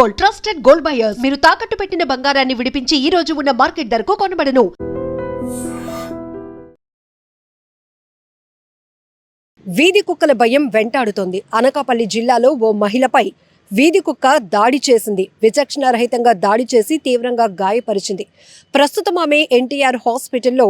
Gold trusted gold buyers. మీరు తాకట్టు పెట్టిన బంగారాన్ని విడిపించి ఈ రోజు ఉన్న మార్కెట్ ధరకు కొనబడను. వీధి కుక్కల భయం వెంటాడుతోంది. అనకాపల్లి జిల్లాలో ఓ మహిళపై వీధి కుక్క దాడి చేసింది. విచక్షణారహితంగా దాడి చేసి తీవ్రంగా గాయపరిచింది. ప్రస్తుతం ఆమె ఎన్టీఆర్ హాస్పిటల్లో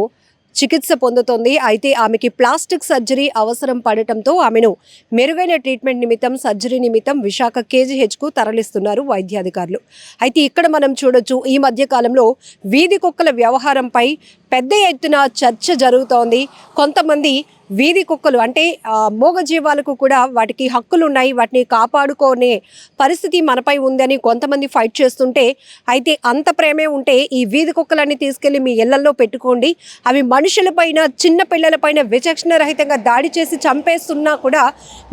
చికిత్స పొందుతోంది. అయితే ఆమెకి ప్లాస్టిక్ సర్జరీ అవసరం పడటంతో ఆమెను మెరుగైన ట్రీట్మెంట్ నిమిత్తం సర్జరీ నిమిత్తం విశాఖ కేజీహెచ్కు తరలిస్తున్నారు వైద్యాధికారులు. అయితే ఇక్కడ మనం చూడొచ్చు ఈ మధ్య కాలంలో వీధి కుక్కల వ్యవహారంపై పెద్ద ఎత్తున చర్చ జరుగుతోంది. కొంతమంది వీధి కుక్కలు అంటే మూగజీవాలకు కూడా వాటికి హక్కులు ఉన్నాయి వాటిని కాపాడుకునే పరిస్థితి మనపై ఉందని కొంతమంది ఫైట్ చేస్తుంటే అయితే అంత ప్రేమే ఉంటే ఈ వీధి కుక్కలన్నీ తీసుకెళ్ళి మీ ఇళ్ళలో పెట్టుకోండి. అవి మనుషులపైన చిన్న పిల్లలపైన విచక్షణ రహితంగా దాడి చేసి చంపేస్తున్నా కూడా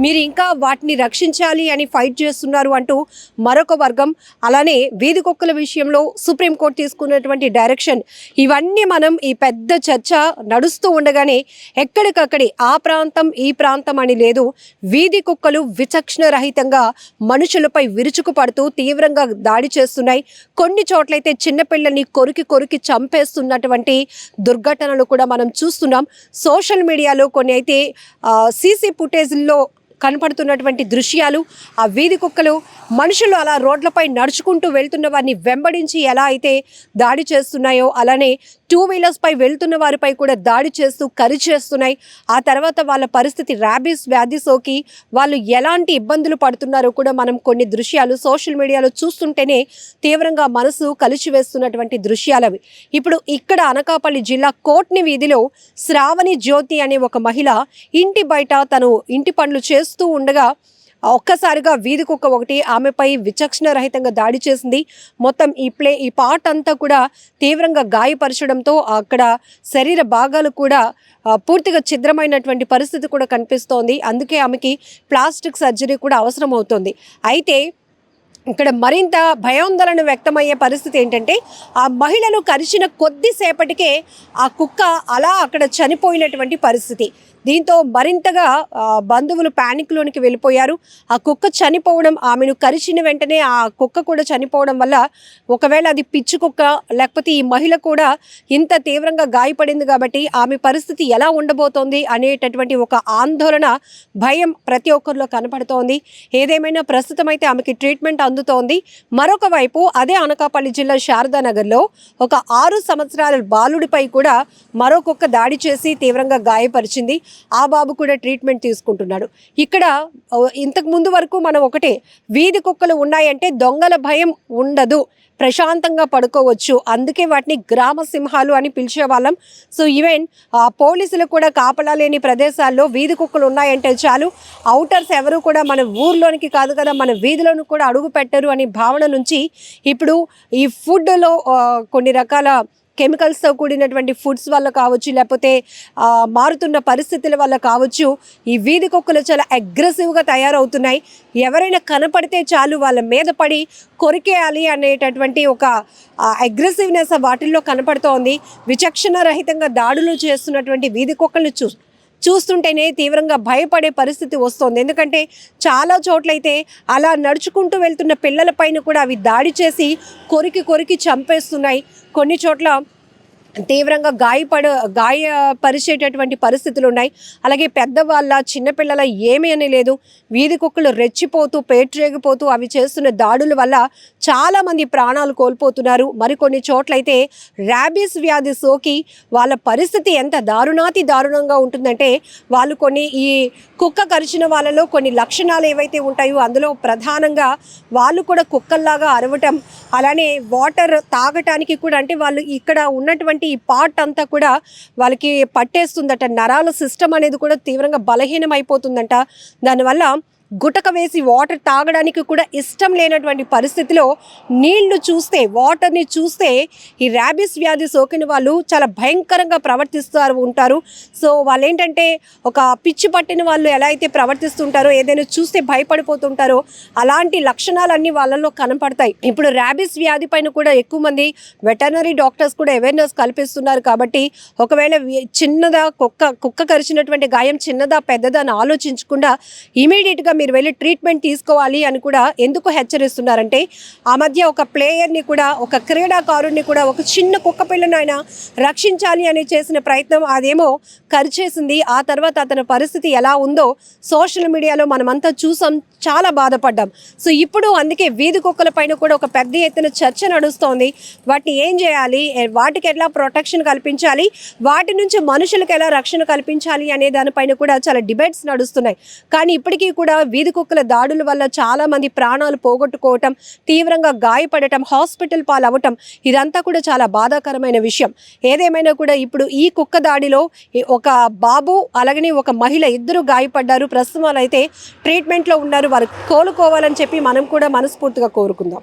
మీరు ఇంకా వాటిని రక్షించాలి అని ఫైట్ చేస్తున్నారు అంటూ మరొక వర్గం. అలానే వీధి కుక్కల విషయంలో సుప్రీంకోర్టు తీసుకున్నటువంటి డైరెక్షన్. ఇవన్నీ మనం ఈ పెద్ద చర్చ నడుస్తూ ఉండగానే ఎక్కడికక్కడి ఆ ప్రాంతం ఈ ప్రాంతం అని లేదు. వీధి కుక్కలు విచక్షణ రహితంగా మనుషులపై విరుచుకుపడుతూ తీవ్రంగా దాడి చేస్తున్నాయి. కొన్ని చోట్లయితే చిన్నపిల్లల్ని కొరికి కొరికి చంపేస్తున్నటువంటి దుర్ఘటనలు కూడా మనం చూస్తున్నాం. సోషల్ మీడియాలో కొన్ని అయితే సీసీ ఫుటేజ్లో కనపడుతున్నటువంటి దృశ్యాలు. ఆ వీధి కుక్కలు మనుషులు అలా రోడ్లపై నడుచుకుంటూ వెళ్తున్న వారిని వెంబడించి ఎలా అయితే దాడి చేస్తున్నాయో అలానే టూ వీలర్స్పై వెళ్తున్న వారిపై కూడా దాడి చేస్తూ కరి చేస్తున్నాయి. ఆ తర్వాత వాళ్ళ పరిస్థితి ర్యాబీస్ వ్యాధి సోకి వాళ్ళు ఎలాంటి ఇబ్బందులు పడుతున్నారో కూడా మనం కొన్ని దృశ్యాలు సోషల్ మీడియాలో చూస్తుంటేనే తీవ్రంగా మనసు కలిచివేస్తున్నటువంటి దృశ్యాలవి ఇప్పుడు ఇక్కడ అనకాపల్లి జిల్లా కోట్ని వీధిలో శ్రావణి జ్యోతి అనే ఒక మహిళ ఇంటి బయట తను ఇంటి పనులు చేస్తూ ఉండగా ఒక్కసారిగా వీధి కుక్క ఒకటి ఆమెపై విచక్షణ రహితంగా దాడి చేసింది. మొత్తం ఈ ప్లే ఈ పార్ట్ అంతా కూడా తీవ్రంగా గాయపరచడంతో అక్కడ శరీర భాగాలు కూడా పూర్తిగా ఛిద్రమైనటువంటి పరిస్థితి కూడా కనిపిస్తోంది. అందుకే ఆమెకి ప్లాస్టిక్ సర్జరీ కూడా అవసరం అవుతుంది అయితే ఇక్కడ మరింత భయాందోళన వ్యక్తమయ్యే పరిస్థితి ఏంటంటే ఆ మహిళను కరిచిన కొద్దిసేపటికే ఆ కుక్క అలా అక్కడ చనిపోయినటువంటి పరిస్థితి. దీంతో మరింతగా బంధువులు ప్యానిక్లోనికి వెళ్ళిపోయారు. ఆ కుక్క చనిపోవడం ఆమెను కరిచిన వెంటనే ఆ కుక్క కూడా చనిపోవడం వల్ల ఒకవేళ అది పిచ్చి కుక్క లేకపోతే ఈ మహిళ కూడా ఇంత తీవ్రంగా గాయపడింది కాబట్టి ఆమె పరిస్థితి ఎలా ఉండబోతోంది అనేటటువంటి ఒక ఆందోళన భయం ప్రతి ఒక్కరిలో కనపడుతోంది. ఏదేమైనా ప్రస్తుతం అయితే ఆమెకి ట్రీట్మెంట్ అందుతోంది. మరొక వైపు అదే అనకాపల్లి జిల్లా శారదానగర్లో ఒక ఆరు సంవత్సరాల బాలుడిపై కూడా మరొకొక్క దాడి చేసి తీవ్రంగా గాయపరిచింది. ఆ బాబు కూడా ట్రీట్మెంట్ తీసుకుంటున్నాడు. ఇక్కడ ఇంతకు ముందు వరకు మనం ఒకటే వీధి కుక్కలు ఉన్నాయంటే దొంగల భయం ఉండదు. ప్రశాంతంగా పడుకోవచ్చు. అందుకే వాటిని గ్రామ సింహాలు అని పిలిచేవాళ్ళం. సో ఈవెన్ ఆ పోలీసులు కూడా కాపలా లేని ప్రదేశాల్లో వీధి కుక్కలు ఉన్నాయంటే చాలు అవుటర్స్ ఎవరు కూడా మన ఊర్లోనికి కాదు కదా మన వీధిలోని కూడా అడుగు పెట్టరు అనే భావన నుంచి ఇప్పుడు ఈ ఫుడ్లో కొన్ని రకాల కెమికల్స్తో కూడినటువంటి ఫుడ్స్ వల్ల కావచ్చు లేకపోతే మారుతున్న పరిస్థితుల వల్ల కావచ్చు ఈ వీధి కుక్కలు చాలా అగ్రెసివ్గా తయారవుతున్నాయి. ఎవరైనా కనపడితే చాలు వాళ్ళ మీద పడి కొరికేయాలి అనేటటువంటి ఒక అగ్రెసివ్నెస్ వాటిల్లో కనపడుతోంది. విచక్షణ రహితంగా దాడులు చేస్తున్నటువంటి వీధి కుక్కలను చూ చూస్తుంటేనే తీవ్రంగా భయపడే పరిస్థితి వస్తుంది. ఎందుకంటే చాలా చోట్లయితే అలా నడుచుకుంటూ వెళ్తున్న పిల్లలపైన కూడా అవి దాడి చేసి కొరికి కొరికి చంపేస్తున్నాయి. కొన్ని చోట్ల తీవ్రంగా గాయపడ గాయపరిచేటటువంటి పరిస్థితులు ఉన్నాయి అలాగే పెద్దవాళ్ళ చిన్నపిల్లల ఏమీ అని లేదు. వీధి కుక్కలు రెచ్చిపోతూ పేట్రేగిపోతూ అవి చేస్తున్న దాడుల వల్ల చాలామంది ప్రాణాలు కోల్పోతున్నారు. మరికొన్ని చోట్లయితే ర్యాబీస్ వ్యాధి సోకి వాళ్ళ పరిస్థితి ఎంత దారుణాతి దారుణంగా ఉంటుందంటే వాళ్ళు కొన్ని ఈ కుక్క కరిచిన వాళ్ళలో కొన్ని లక్షణాలు ఏవైతే ఉంటాయో అందులో ప్రధానంగా వాళ్ళు కూడా కుక్కల్లాగా అరవటం అలానే వాటర్ తాగటానికి కూడా అంటే వాళ్ళు ఇక్కడ ఉన్నటువంటి ఈ పార్ట్ అంతా కూడా వాళ్ళకి పట్టేస్తుందట. నరాల సిస్టమ్ అనేది కూడా తీవ్రంగా బలహీనం దానివల్ల గుటక వేసి వాటర్ తాగడానికి కూడా ఇష్టం లేనటువంటి పరిస్థితిలో నీళ్ళు చూస్తే వాటర్ని చూస్తే ఈ ర్యాబిస్ వ్యాధి సోకిన వాళ్ళు చాలా భయంకరంగా ప్రవర్తిస్తారు ఉంటారు. సో వాళ్ళు ఏంటంటే ఒక పిచ్చి పట్టిన వాళ్ళు ఎలా అయితే ప్రవర్తిస్తుంటారో ఏదైనా చూస్తే భయపడిపోతుంటారో అలాంటి లక్షణాలన్నీ వాళ్ళలో కనపడతాయి. ఇప్పుడు ర్యాబిస్ వ్యాధి పైన కూడా ఎక్కువ మంది వెటర్నరీ డాక్టర్స్ కూడా అవేర్నెస్ కల్పిస్తున్నారు కాబట్టి ఒకవేళ చిన్నదా కుక్క కుక్క కరిచినటువంటి గాయం చిన్నదా పెద్దదా అని ఆలోచించకుండా ఇమీడియట్గా మీరు వెళ్ళి ట్రీట్మెంట్ తీసుకోవాలి అని కూడా ఎందుకు హెచ్చరిస్తున్నారంటే ఆ మధ్య ఒక ప్లేయర్ని కూడా ఒక క్రీడాకారుడిని కూడా ఒక చిన్న కుక్క పిల్లను ఆయన రక్షించాలి అని చేసిన ప్రయత్నం అదేమో ఖర్చేసింది ఆ తర్వాత అతని పరిస్థితి ఎలా ఉందో సోషల్ మీడియాలో మనమంతా చూసాం చాలా బాధపడ్డాం. సో ఇప్పుడు అందుకే వీధి కుక్కల పైన కూడా ఒక పెద్ద ఎత్తున చర్చ నడుస్తోంది. వాటిని ఏం చేయాలి? వాటికి ఎలా ప్రొటెక్షన్ కల్పించాలి? వాటి నుంచి మనుషులకు ఎలా రక్షణ కల్పించాలి? అనే దానిపైన కూడా చాలా డిబేట్స్ నడుస్తున్నాయి. కానీ ఇప్పటికీ కూడా వీధి కుక్కల దాడుల వల్ల చాలా మంది ప్రాణాలు పోగొట్టుకోవటం తీవ్రంగా గాయపడటం హాస్పిటల్ పాలవటం ఇదంతా కూడా చాలా బాధాకరమైన విషయం. ఏదేమైనా కూడా ఇప్పుడు ఈ కుక్క దాడిలో ఒక బాబు అలాగనే ఒక మహిళ ఇద్దరు గాయపడ్డారు. ప్రస్తుతం అయితే ట్రీట్మెంట్లో ఉన్నారు. వారు కోలుకోవాలని చెప్పి మనం కూడా మనస్ఫూర్తిగా కోరుకుందాం.